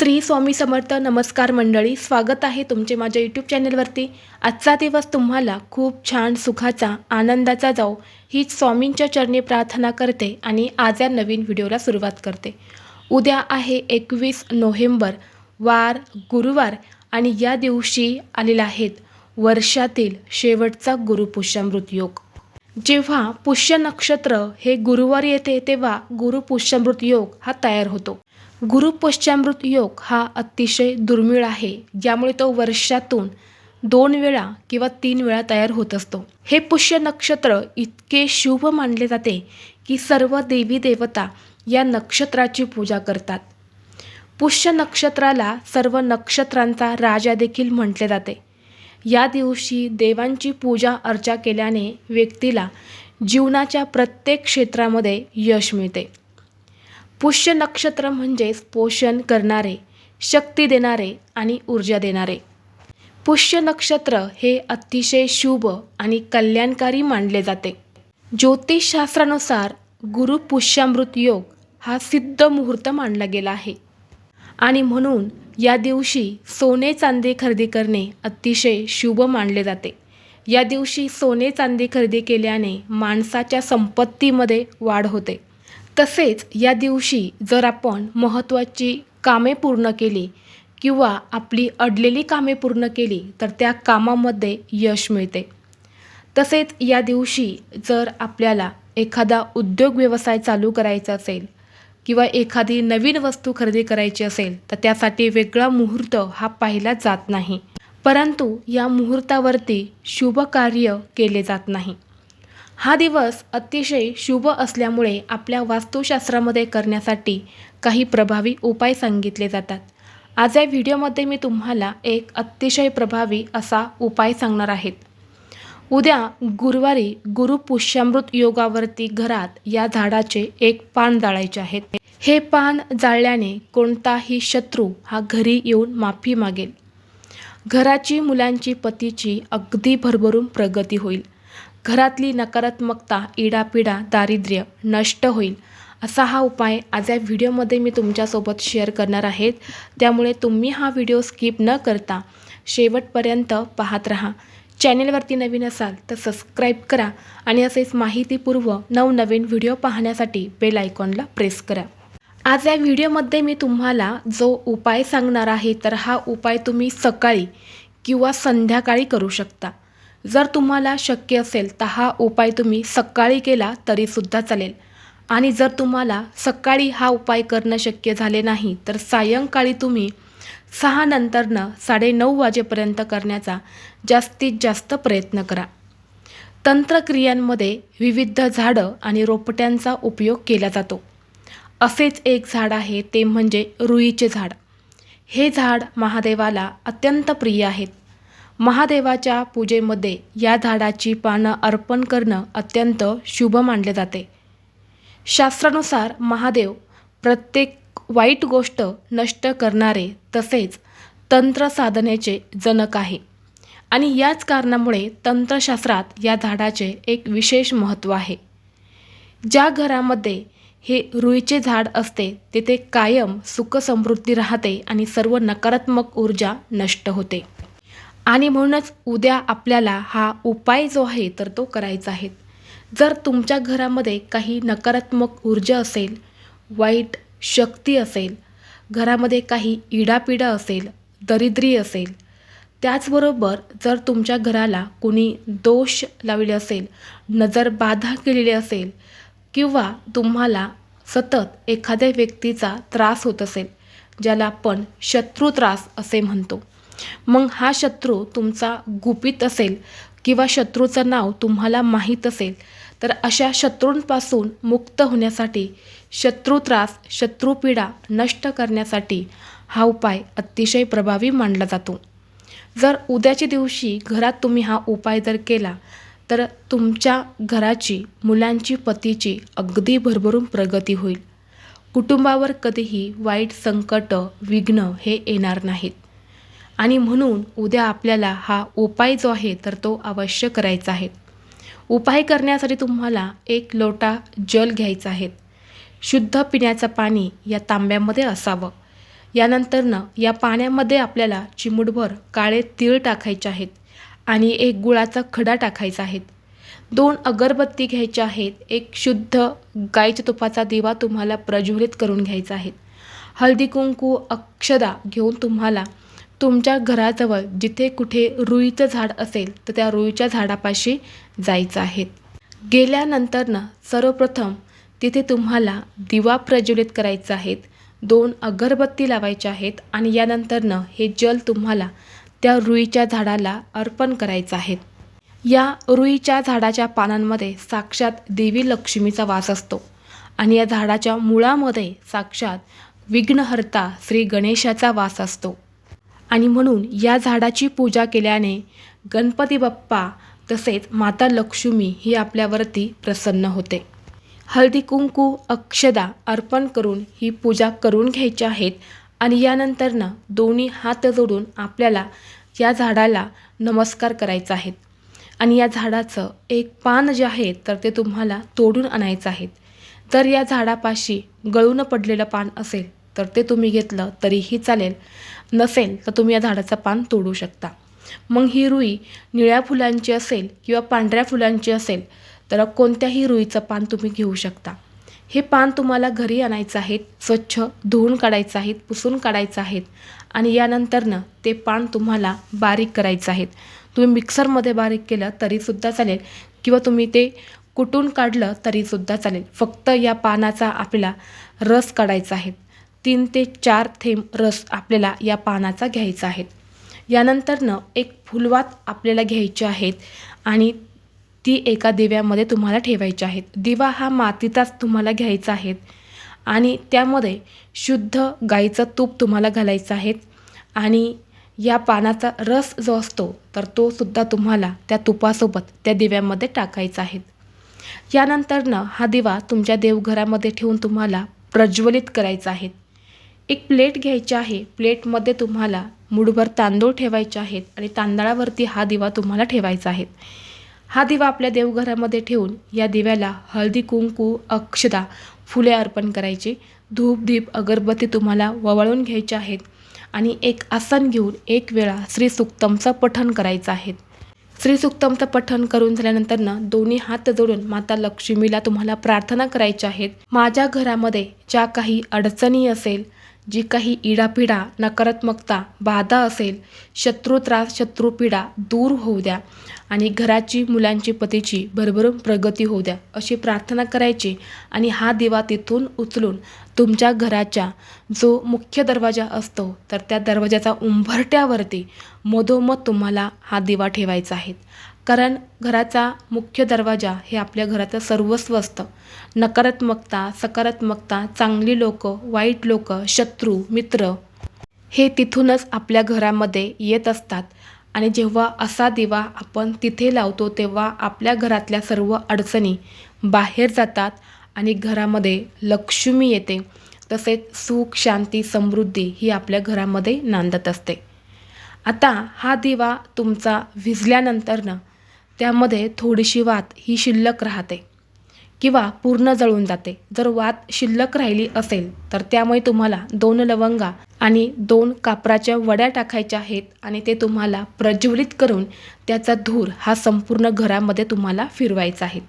श्री स्वामी समर्थ नमस्कार मंडळी स्वागत आहे तुमचे माझ्या यूट्यूब चॅनलवरती आजचा दिवस तुम्हाला खूप छान सुखाचा आनंदाचा जाओ हीच स्वामींच्या चरणी प्रार्थना करते आणि आज या नवीन व्हिडिओला सुरुवात करते. उद्या आहे एकवीस नोव्हेंबर वार गुरुवार आणि या दिवशी आलेला आहेत वर्षातील शेवटचा गुरुपुष्यामृत योग जेव्हा पुष्य नक्षत्र हे गुरुवार येते तेव्हा गुरुपुष्यामृत योग हा तयार होतो. गुरुपश्चामृत योग हा अतिशय दुर्मिळ आहे ज्यामुळे तो वर्षातून दोन वेळा किंवा तीन वेळा तयार होत असतो. हे पुष्य नक्षत्र इतके शुभ मानले जाते की सर्व देवी देवता या नक्षत्राची पूजा करतात. पुष्य नक्षत्राला सर्व नक्षत्रांचा राजा देखील म्हटले जाते. या दिवशी देवांची पूजा अर्चा केल्याने व्यक्तीला जीवनाच्या प्रत्येक क्षेत्रामध्ये यश मिळते. पुष्य नक्षत्र म्हणजेच पोषण करणारे शक्ती देणारे आणि ऊर्जा देणारे. पुष्य नक्षत्र हे अतिशय शुभ आणि कल्याणकारी मानले जाते. ज्योतिषशास्त्रानुसार गुरु पुष्यामृत योग हा सिद्ध मुहूर्त मानला गेला आहे. आणि म्हणून या दिवशी सोने चांदी खरेदी करणे अतिशय शुभ मानले जाते. या दिवशी सोने चांदी खरेदी केल्याने माणसाच्या संपत्तीमध्ये वाढ होते. तसेच या दिवशी जर आपण महत्त्वाची कामे पूर्ण केली किंवा आपली अडलेली कामे पूर्ण केली तर त्या कामामध्ये यश मिळते. तसेच या दिवशी जर आपल्याला एखादा उद्योग व्यवसाय चालू करायचा असेल किंवा एखादी नवीन वस्तू खरेदी करायची असेल तर त्यासाठी वेगळा मुहूर्त हा पाहिला जात नाही. परंतु या मुहूर्तावरती शुभ कार्य केले जात नाही. हा दिवस अतिशय शुभ असल्यामुळे आपल्या वास्तुशास्त्रामध्ये करण्यासाठी काही प्रभावी उपाय सांगितले जातात. आज या व्हिडिओमध्ये मी तुम्हाला एक अतिशय प्रभावी असा उपाय सांगणार आहेत उद्या गुरुवारी गुरुपुष्यामृत योगावरती घरात या झाडाचे एक पान जाळायचे आहेत हे पान जाळल्याने कोणताही शत्रू हा घरी येऊन माफी मागेल. घराची मुलांची पतीची अगदी भरभरून प्रगती होईल. घरातली नकारात्मकता इडापिडा दारिद्र्य नष्ट होईल. असा हा उपाय आज या व्हिडिओमध्ये मी तुमच्यासोबत शेअर करणार आहेत. त्यामुळे तुम्ही हा व्हिडिओ स्किप न करता शेवटपर्यंत पाहत राहा. चॅनेलवरती नवीन असाल तर सबस्क्राईब करा आणि असेच माहितीपूर्व नवनवीन व्हिडिओ पाहण्यासाठी बेल आयकॉनला प्रेस करा. आज या व्हिडिओमध्ये मी तुम्हाला जो उपाय सांगणार आहे तर हा उपाय तुम्ही सकाळी किंवा संध्याकाळी करू शकता. जर तुम्हाला शक्य असेल तर हा उपाय तुम्ही सकाळी केला तरीसुद्धा चालेल. आणि जर तुम्हाला सकाळी हा उपाय करणं शक्य झाले नाही तर सायंकाळी तुम्ही सहा नंतरनं साडेनऊ वाजेपर्यंत करण्याचा जास्तीत जास्त प्रयत्न करा. तंत्रक्रियांमध्ये विविध झाडं आणि रोपट्यांचा उपयोग केला जातो. असेच एक झाड आहे ते म्हणजे रुईचे झाड. हे झाड महादेवाला अत्यंत प्रिय आहेत. महादेवाच्या पूजेमध्ये या झाडाची पानं अर्पण करणं अत्यंत शुभ मानले जाते. शास्त्रानुसार महादेव प्रत्येक वाईट गोष्ट नष्ट करणारे तसेच तंत्र साधनेचे जनक आहे आणि याच कारणामुळे तंत्रशास्त्रात या झाडाचे एक विशेष महत्त्व आहे. ज्या घरामध्ये हे रुईचे झाड असते तेथे कायम सुखसमृद्धी राहते आणि सर्व नकारात्मक ऊर्जा नष्ट होते. आणि म्हणूनच उद्या आपल्याला हा उपाय जो आहे तर तो करायचा आहे. जर तुमच्या घरामध्ये काही नकारात्मक ऊर्जा असेल वाईट शक्ती असेल घरामध्ये काही इडापिडा असेल दरिद्री असेल त्याचबरोबर जर तुमच्या घराला कोणी दोष लावले असेल नजर बाधा केलेली असेल किंवा तुम्हाला सतत एखाद्या व्यक्तीचा त्रास होत असेल ज्याला आपण शत्रू त्रास असे म्हणतो. मग हा शत्रू तुमचा गुपित असेल किंवा शत्रूचं नाव तुम्हाला माहीत असेल. तर अशा शत्रूंपासून मुक्त होण्यासाठी शत्रू त्रास शत्रुपीडा नष्ट करण्यासाठी हा उपाय अतिशय प्रभावी मानला जातो. जर उद्याच्या दिवशी घरात तुम्ही हा उपाय जर केला तर तुमच्या घराची मुलांची पतीची अगदी भरभरून प्रगती होईल. कुटुंबावर कधीही वाईट संकट विघ्न हे येणार नाहीत. आणि म्हणून उद्या आपल्याला हा उपाय जो आहे तर तो अवश्य करायचा आहे. उपाय करण्यासाठी तुम्हाला एक लोटा जल घ्यायचा आहे. शुद्ध पिण्याचं पाणी या तांब्यामध्ये असावं. यानंतरनं या पाण्यामध्ये आपल्याला चिमूटभर काळे तीळ टाकायचे आहेत आणि एक गुळाचा खडा टाकायचा आहे. दोन अगरबत्ती घ्यायच्या आहेत एक शुद्ध गाईच्या तुपाचा दिवा तुम्हाला प्रज्वलित करून घ्यायचा आहे. हळदी कुंकू अक्षदा घेऊन तुम्हाला तुमच्या घराजवळ जिथे कुठे रुईचं झाड असेल तर त्या रुईच्या झाडापाशी जायचं आहे. गेल्यानंतरनं सर्वप्रथम तिथे तुम्हाला दिवा प्रज्वलित करायचा आहेत दोन अगरबत्ती लावायच्या आहेत आणि यानंतरनं हे जल तुम्हाला त्या रुईच्या झाडाला अर्पण करायचं आहे. या रुईच्या झाडाच्या पानांमध्ये साक्षात देवी लक्ष्मीचा वास असतो आणि या झाडाच्या मुळामध्ये साक्षात विघ्नहर्ता श्री गणेशाचा वास असतो. आणि म्हणून या झाडाची पूजा केल्याने गणपती बाप्पा तसेच माता लक्ष्मी ही आपल्यावरती प्रसन्न होते. हळदी कुंकू अक्षदा अर्पण करून ही पूजा करून घ्यायची आहेत आणि यानंतरनं दोन्ही हात जोडून आपल्याला या झाडाला नमस्कार करायचा आहेत आणि या झाडाचं एक पान जे आहे तर ते तुम्हाला तोडून आणायचं आहे. जर या झाडापाशी गळून पडलेलं पान असेल तर ते तुम्ही घेतलं तरीही चालेल. नसेल तर तुम्ही या झाडाचं पान तोडू शकता. मग ही रुई निळ्या फुलांची असेल किंवा पांढऱ्या फुलांची असेल तर कोणत्याही रुईचं पान तुम्ही घेऊ शकता. हे पान तुम्हाला घरी आणायचं आहे स्वच्छ धुवून काढायचं आहेत पुसून काढायचं आहेत आणि यानंतरनं ते पान तुम्हाला बारीक करायचं आहे तुम्ही मिक्सरमध्ये बारीक केलं तरीसुद्धा चालेल किंवा तुम्ही ते कुटून काढलं तरीसुद्धा चालेल. फक्त या पानाचा आपल्याला रस काढायचा आहे. तीन ते चार थेंब रस आपल्याला या पानाचा घ्यायचा आहे. यानंतरनं एक फुलवात आपल्याला घ्यायची आहेत आणि ती एका दिव्यामध्ये तुम्हाला ठेवायची आहेत. दिवा हा मातीचाच तुम्हाला घ्यायचा आहे आणि त्यामध्ये शुद्ध गाईचं तूप तुम्हाला घालायचं आहे आणि या पानाचा रस जो असतो तर तो सुद्धा तुम्हाला त्या तुपासोबत त्या दिव्यामध्ये टाकायचा आहे. यानंतरनं हा दिवा तुमच्या देवघरामध्ये ठेवून तुम्हाला प्रज्वलित करायचा आहे. एक प्लेट घ्यायची आहे. प्लेटमध्ये तुम्हाला मुठभर तांदूळ ठेवायचे आहेत आणि तांदळावरती हा दिवा तुम्हाला ठेवायचा आहे. हा दिवा आपल्या देवघरामध्ये ठेवून या दिव्याला हळदी कुंकू अक्षदा फुले अर्पण करायची. धूप दीप अगरबत्ती तुम्हाला ववळून घ्यायचे आहेत आणि एक आसन घेऊन एक वेळा श्री सुक्तमचं पठण करायचं आहे. श्री सुक्तमचं पठण करून झाल्यानंतरनं दोन्ही हात जोडून माता लक्ष्मीला तुम्हाला प्रार्थना करायच्या आहेत. माझ्या घरामध्ये ज्या काही अडचणी असेल जी काही इडापिडा नकारात्मकता बाधा असेल शत्रू त्रास शत्रुपीडा दूर होऊ द्या आणि घराची मुलांची पतीची भरभरून प्रगती होऊ द्या. अशी प्रार्थना करायची आणि हा दिवा तिथून उचलून तुमच्या घराच्या जो मुख्य दरवाजा असतो तर त्या दरवाजाचा उंभरट्यावरती मधोमध तुम्हाला हा दिवा ठेवायचा आहे. कारण घराचा मुख्य दरवाजा हे आपल्या घराचं सर्वस्व असतं. नकारात्मकता सकारात्मकता चांगली लोक वाईट लोक शत्रू मित्र हे तिथूनच आपल्या घरामध्ये येत असतात. आणि जेव्हा असा दिवा आपण तिथे लावतो तेव्हा आपल्या घरातल्या सर्व अडचणी बाहेर जातात आणि घरामध्ये लक्ष्मी येते. तसेच सुख शांती समृद्धी ही आपल्या घरामध्ये नांदत असते. आता हा दिवा तुमचा विझल्यानंतरनं त्यामध्ये थोडीशी वात ही शिल्लक राहते किंवा पूर्ण जळून जाते. जर वात शिल्लक राहिली असेल तर त्यामुळे तुम्हाला दोन लवंगा आणि दोन कापराच्या वड्या टाकायच्या आहेत आणि ते तुम्हाला प्रज्वलित करून त्याचा धूर हा संपूर्ण घरामध्ये तुम्हाला फिरवायचा आहे.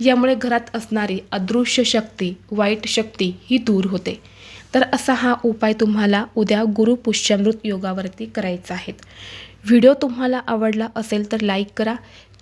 यामुळे घरात असणारी अदृश्य शक्ती वाईट शक्ती ही दूर होते. तर असा हा उपाय तुम्हाला उद्या गुरुपुष्यामृत योगावरती करायचा आहे. व्हिडिओ तुम्हाला आवडला असेल तर लाईक करा